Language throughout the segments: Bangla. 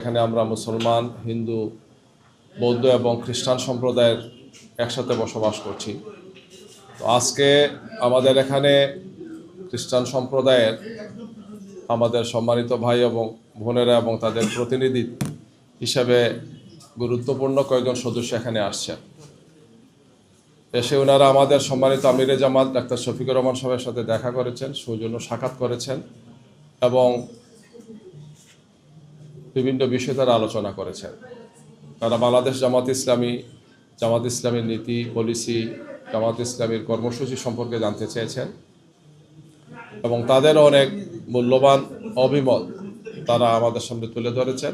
এখানে আমরা মুসলমান, হিন্দু, বৌদ্ধ এবং খ্রিস্টান সম্প্রদায়ের একসাথে বসবাস করছি। তো আজকে আমাদের এখানে খ্রিস্টান সম্প্রদায়ের আমাদের সম্মানিত ভাই এবং বোনেরা এবং তাদের প্রতিনিধি হিসাবে গুরুত্বপূর্ণ কয়েকজন সদস্য এখানে আসছেন। এসে ওনারা আমাদের সম্মানিত আমিরে জামাত ডাক্তার শফিকুর রহমান সাহেবের সাথে দেখা করেছেন, সৌজন্য সাক্ষাৎ করেছেন এবং বিভিন্ন বিষয়ে তারা আলোচনা করেছেন। তারা বাংলাদেশ জামাত ইসলামী, জামাত ইসলামীর নীতি, পলিসি, জামাত ইসলামীর কর্মসূচি সম্পর্কে জানতে চেয়েছেন এবং তাদের অনেক মূল্যবান অভিমত তারা আমাদের সামনে তুলে ধরেছেন।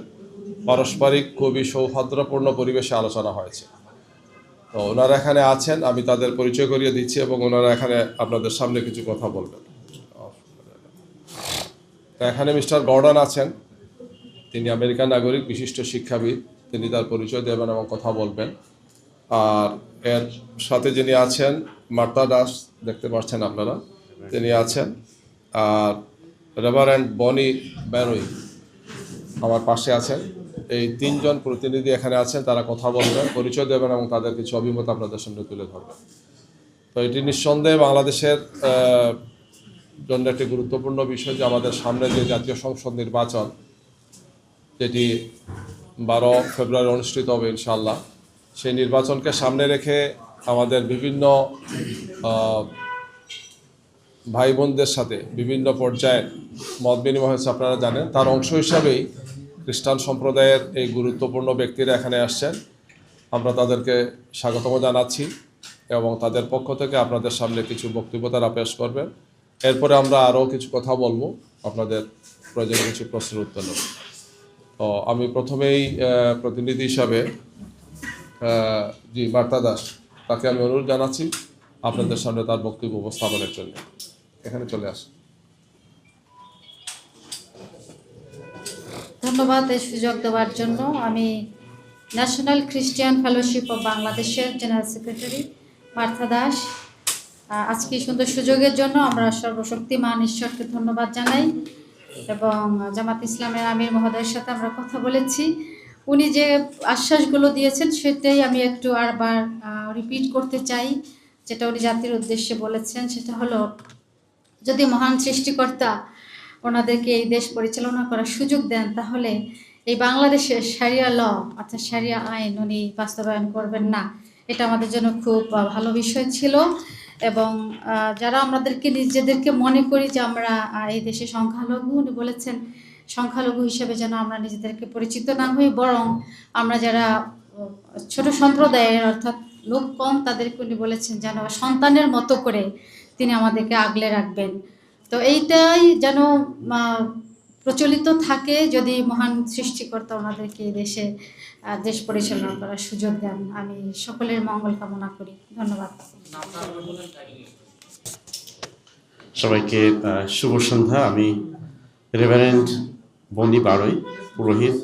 পারস্পরিক খুবই সৌহার্দ্যপূর্ণ পরিবেশে আলোচনা হয়েছে। তো ওনারা এখানে আছেন, আমি তাদের পরিচয় করিয়ে দিচ্ছি এবং ওনারা এখানে আপনাদের সামনে কিছু কথা বলবেন। এখানে মিস্টার গর্ডন আছেন। তিনি আমেরিকান নাগরিক, বিশিষ্ট শিক্ষাবিদ। তিনি তার পরিচয় দেবেন এবং কথা বলবেন। আর এর সাথে যিনি আছেন, মার্তা দাস, দেখতে পাচ্ছেন আপনারা, তিনি আছেন। আর রেভারেন্ড বনি ব্যারোই আমার পাশে আছেন। এই তিনজন প্রতিনিধি এখানে আছেন, তারা কথা বলবেন, পরিচয় দেবেন এবং তাদের কিছু অভিমত আপনাদের সামনে তুলে ধরবেন। তো এটি নিঃসন্দেহে বাংলাদেশের জন্য একটি গুরুত্বপূর্ণ বিষয় যে আমাদের সামনে যে জাতীয় সংসদ নির্বাচন যেটি বারো ফেব্রুয়ারি অনুষ্ঠিত হবে ইনশাল্লাহ সেই নির্বাচনকে সামনে রেখে আমাদের বিভিন্ন ভাই বোনদের সাথে বিভিন্ন পর্যায়ে মত বিনিময় হয়েছে আপনারা জানেন। তার অংশ হিসাবেই খ্রিস্টান সম্প্রদায়ের এই গুরুত্বপূর্ণ ব্যক্তিরা এখানে আসছেন। আমরা তাদেরকে স্বাগতম জানাচ্ছি এবং তাদের পক্ষ থেকে আপনাদের সামনে কিছু বক্তব্য তারা পেশ করবেন। এরপরে আমরা আরও কিছু কথা বলব। আপনাদের প্রয়োজনীয় কিছু প্রশ্নের উত্তর নেব। তো আমি প্রথমেই প্রতিনিধি হিসাবে জি, বার্তা দাস, তাকে আমি অনুরোধ জানাচ্ছি আপনাদের সামনে তার বক্তব্য উপস্থাপনের জন্য। এখানে চলে আসুন। ধন্যবাদ এই সুযোগ দেওয়ার জন্য। আমি ন্যাশনাল খ্রিস্টিয়ান ফেলোশিপ অফ বাংলাদেশের জেনারেল সেক্রেটারি মার্থা দাস। আজকে সুন্দর সুযোগের জন্য আমরা সর্বশক্তিমান ঈশ্বরকে ধন্যবাদ জানাই। এবং জামাত ইসলামের আমির মহোদয়ের সাথে আমরা কথা বলেছি। উনি যে আশ্বাসগুলো দিয়েছেন সেটাই আমি একটু আরবার রিপিট করতে চাই। যেটা উনি জাতির উদ্দেশ্যে বলেছেন, সেটা হলো, যদি মহান সৃষ্টিকর্তা ওনাদেরকে এই দেশ পরিচালনা করার সুযোগ দেন, তাহলে এই বাংলাদেশের সারিয়া ল, অর্থাৎ সারিয়া আইন উনি বাস্তবায়ন করবেন না। এটা আমাদের জন্য খুব ভালো বিষয় ছিল। এবং যারা আমাদেরকে নিজেদেরকে মনে করি যে আমরা এই দেশে সংখ্যালঘু, উনি বলেছেন, সংখ্যালঘু হিসেবে যেন আমরা নিজেদেরকে পরিচিত না হই, বরং আমরা যারা ছোট সম্প্রদায়ের অর্থাৎ লোক কম, তাদেরকে উনি বলেছেন যেন সন্তানের মতো করে তিনি আমাদেরকে আগলে রাখবেন। তো এইটাই যেন প্রচলিত থাকে যদি মহান সৃষ্টিকর্তা ওনাদেরকে দেশে দেশ পরিচালনা করার সুযোগ দেন, আমি সকলের মঙ্গল কামনা করি। ধন্যবাদ। সবাইকে শুভ সন্ধ্যা। আমি রেভারেন্ড বন্দি বারই, পুরোহিত,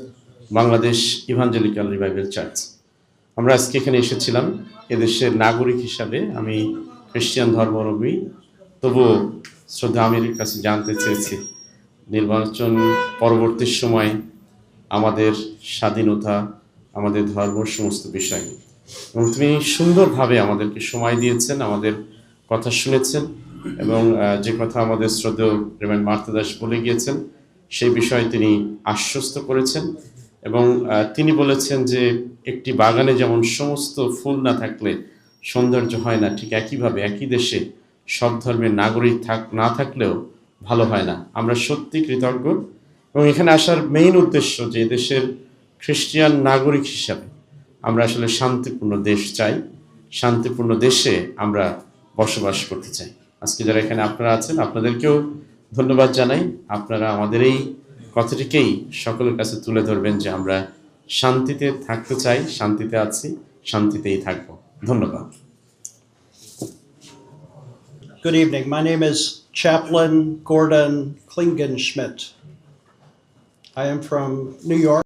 বাংলাদেশ ইভাঞ্জেলিক্যাল রিভাইভেল চার্চ। আমরা আজকে এখানে এসেছিলাম এদেশের নাগরিক হিসাবে। আমি খ্রিস্টান ধর্মাবলম্বী, তবুও শ্রদ্ধা আমির কাছে জানতে চেয়েছি। নির্বাচন পরবর্তী সময় আমাদের স্বাধীনতা, আমাদের ধর্ম, সমস্ত বিষয়। এবং তিনি সুন্দরভাবে আমাদেরকে সময় দিয়েছেন, আমাদের কথা শুনেছেন এবং যে কথা আমাদের শ্রদ্ধেয় রেভেন মার্তাদাস বলে গিয়েছেন, সেই বিষয়ে তিনি আশ্বস্ত করেছেন এবং তিনি বলেছেন যে একটি বাগানে যেমন সমস্ত ফুল না থাকলে সৌন্দর্য হয় না, ঠিক একইভাবে একই দেশে সব ধর্মের নাগরিক থাক, না থাকলেও ভালো হয় না। আমরা সত্যি কৃতজ্ঞ। এবং এখানে আসার মেইন উদ্দেশ্য যে দেশের খ্রিস্টিয়ান নাগরিক হিসাবে আমরা আসলে শান্তিপূর্ণ দেশ চাই, শান্তিপূর্ণ দেশে আমরা বসবাস করতে চাই। আজকে যারা এখানে আপনারা আছেন, আপনাদেরকেও ধন্যবাদ জানাই। আপনারা আমাদের এই কথাটিকেই সকলের কাছে তুলে ধরবেন যে আমরা শান্তিতে থাকতে চাই, শান্তিতে আছি, শান্তিতেই থাকব। ধন্যবাদ। Good evening. My name is Chaplain Gordon Klingenschmidt. I am from New York.